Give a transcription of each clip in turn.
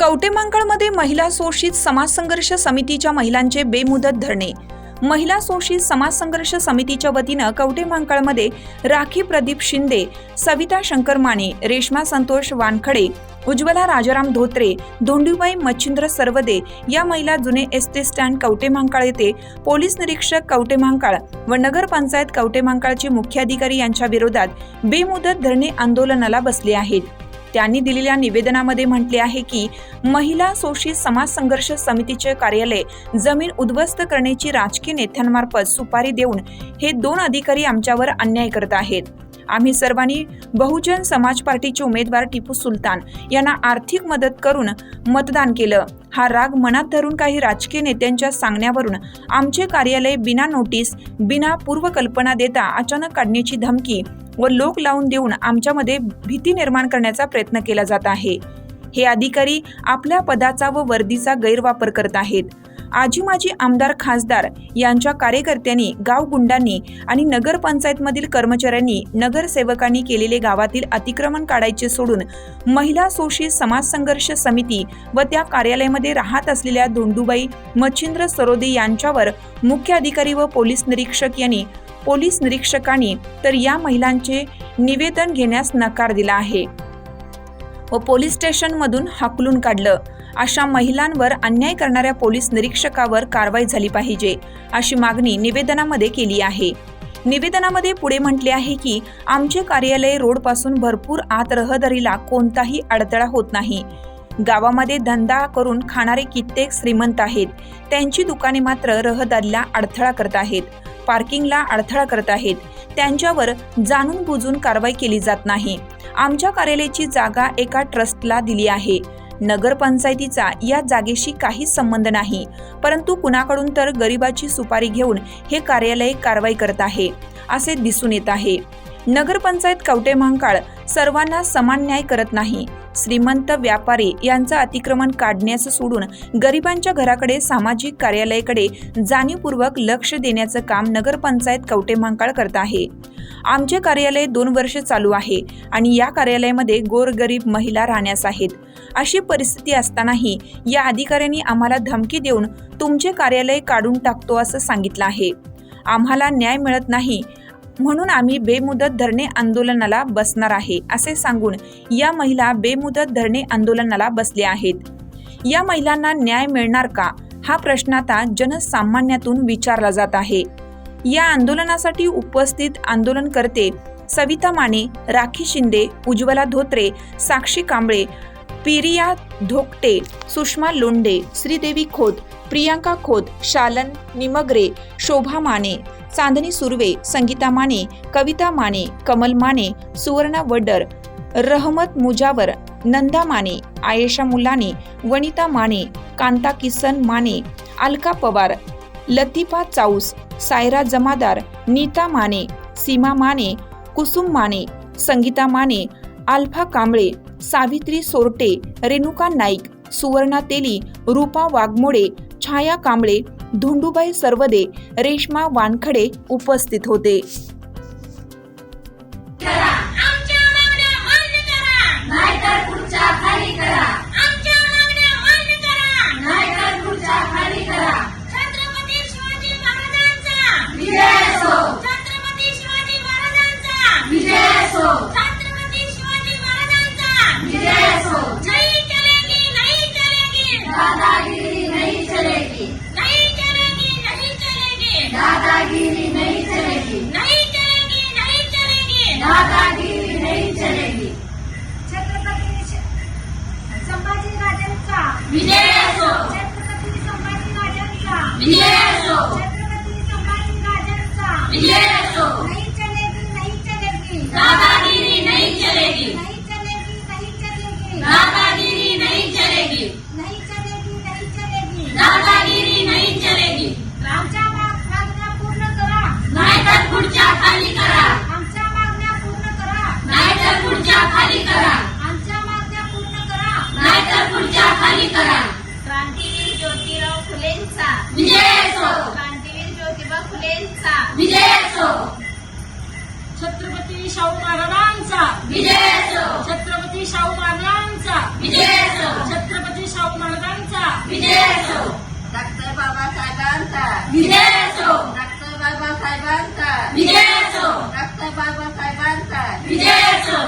कवटेमांकळमध्ये महिला शोषित समाज संघर्ष समितीच्या महिलांचे बेमुदत धरणे महिला शोषित समाज संघर्ष समितीच्या वतीनं कवटेमांकळमध्ये राखी प्रदीप शिंदे सविता शंकर माने रेश्मा संतोष वानखडे उज्ज्वला राजाराम धोत्रे धोंडूबाई मच्छिंद्र सर्वदे या महिला जुने एस टी स्टँड कवटेमांकाळ येथे पोलीस निरीक्षक कवटेमांकाळ व नगरपंचायत कवटेमांकाळचे मुख्याधिकारी यांच्या विरोधात बेमुदत धरणे आंदोलनाला बसले आहेत. त्यांनी दिलेल्या निवेदनामध्ये म्हटले आहे की महिला शोषित समाज संघर्ष समितीचे कार्यालय जमीन उद्ध्वस्त करण्याची राजकीय नेत्यांमार्फत सुपारी देऊन हे दोन अधिकारी आमच्यावर अन्याय करत आहेत. आम्ही सर्वांनी बहुजन समाज पार्टीचे उमेदवार टिपू सुलतान यांना आर्थिक मदत करून मतदान केलं. हा राग मनात धरून काही राजकीय नेत्यांच्या सांगण्यावरून आमचे कार्यालय बिना नोटीस बिना पूर्वकल्पना देता अचानक काढण्याची धमकी व लोक लावून देऊन आमच्यामध्ये भीती निर्माण करण्याचा प्रयत्न केला जात आहे. हे अधिकारी आपल्या पदाचा व वर्दीचा गैरवापर करत आहेत. आजी माजी आमदार खासदार यांच्या कार्यकर्त्यांनी गाव गुंडांनी आणि नगरपंचायतमधील कर्मचाऱ्यांनी नगरसेवकांनी केलेले गावातील अतिक्रमण काढायचे सोडून महिला शोषित समाज संघर्ष समिती व त्या कार्यालयामध्ये राहत असलेल्या धोंडूबाई मच्छिंद्र सरोदे यांच्यावर मुख्य अधिकारी व पोलीस निरीक्षक यांनी पोलीस निरीक्षकांनी तर या महिलांचे निवेदन घेण्यास नकार दिला आहे. व पोलीस स्टेशनमधून हाकलून काढलं. अशा महिलांवर अन्याय करणाऱ्या पोलीस निरीक्षकावर कारवाई झाली पाहिजे अशी मागणी निवेदनामध्ये केली आहे. निवेदनामध्ये पुढे म्हटले आहे की आमचे कार्यालय रोडपासून भरपूर आत रहदारीला कोणताही अडथळा होत नाही. गावामध्ये धंदा करून खाणारे कित्येक श्रीमंत आहेत. त्यांची दुकाने मात्र रहदारीला अडथळा करत आहेत. पार्किंगला अडथळा करत आहेत. त्यांच्यावर जाणून बुजून कारवाई केली जात नाही. आमच्या कार्यालयाची जागा एका ट्रस्टला दिली आहे. नगरपंचायतीचा या जागेशी काहीच संबंध नाही. परंतु कुणाकडून तर गरिबाची सुपारी घेऊन हे कार्यालय कारवाई करत आहे असे दिसून येत आहे. नगरपंचायत कवटे महांकाळ सर्वांना समान न्याय करत नाही. श्रीमंत व्यापारी यांचं अतिक्रमण काढण्याचं सोडून गरिबांच्या घराकडे सामाजिक कार्यालयाकडे जाणीवपूर्वक लक्ष देण्याचं काम नगरपंचायत कवटे महांकाळ करत आहे. आमचे कार्यालय दोन वर्ष चालू आहे आणि या कार्यालयामध्ये गोरगरीब महिला राहण्यास आहेत. अशी परिस्थिती असतानाही या अधिकाऱ्यांनी आम्हाला धमकी देऊन तुमचे कार्यालय काढून टाकतो असं सांगितलं आहे. आम्हाला न्याय मिळत नाही. म्हणून आम्ही बेमुदत धरणे आंदोलनाला बसणार आहे असे सांगून या महिला बेमुदत धरणे आंदोलनाला बसल्या आहेत. या महिलांना न्याय मिळणार का? हा प्रश्न आता जनसामान्यातून विचारला जात आहे. या आंदोलनासाठी उपस्थित आंदोलनकर्ते सविता माने राखी शिंदे उज्ज्वला धोत्रे साक्षी कांबळे पिरिया धोकटे सुषमा लोंडे श्रीदेवी खोत प्रियांका खोत शालन निमगरे शोभा माने चांदनी सुर्वे संगीता माने कविता माने कमल माने सुवर्णा वडर रहमत मुजावर नंदा माने आयेशा मुलानी वनिता माने कांता किसन माने अलका पवार लतिफा चाऊस सायरा जमादार नीता माने सीमा माने कुसुम माने संगीता माने आल्फा कांबळे सावित्री सोरटे रेणुका नाईक सुवर्णा तेली रूपा वाघमोडे छाया कांबळे धोंडूबाई सर्वदे रेश्मा वानखडे उपस्थित होते. आमच्या ವಿಜಯ छत्रपती शाहू महाराजांचा. विजय असो छत्रपती शाहू महाराजांचा. विजय असो छत्रपती शाहू महाराजांचा. विजय असो डॉक्टर बाबासाहेबांचा. विजय असो डॉक्टर बाबासाहेबांचा. विजय असो डॉक्टर बाबासाहेबांचा. विजय असो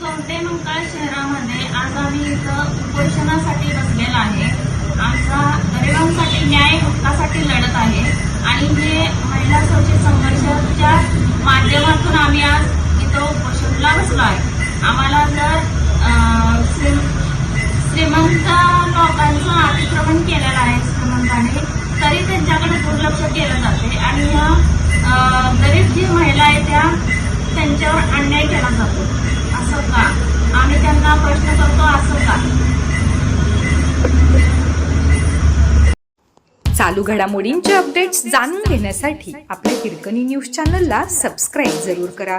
कवठे मंकाळ शहरामध्ये आज आम्ही इथं उपोषणासाठी बसलेला आहे आमचा गरिबांसाठी न्याय हक्कासाठी लढत आहे आणि हे महिला शोषित संघर्षाच्या माध्यमातून आम्ही आज इथं उपोषणला बसलो आहे आम्हाला जर अं, श्री- श्रीमंत लोकांचं अतिक्रमण केलेलं आहे श्रीमंताने तरी त्यांच्याकडे दुर्लक्ष केलं जाते आणि ह्या गरीब जी महिला आहे त्या त्यांच्यावर अन्याय केला जातो. असं का? आम्ही त्यांना प्रश्न करतो असं का? चालू घडामोडींचे अपडेट्स जाणून घेण्यासाठी आपल्या हिरकणी न्यूज चॅनलला सबस्क्राईब जरूर करा.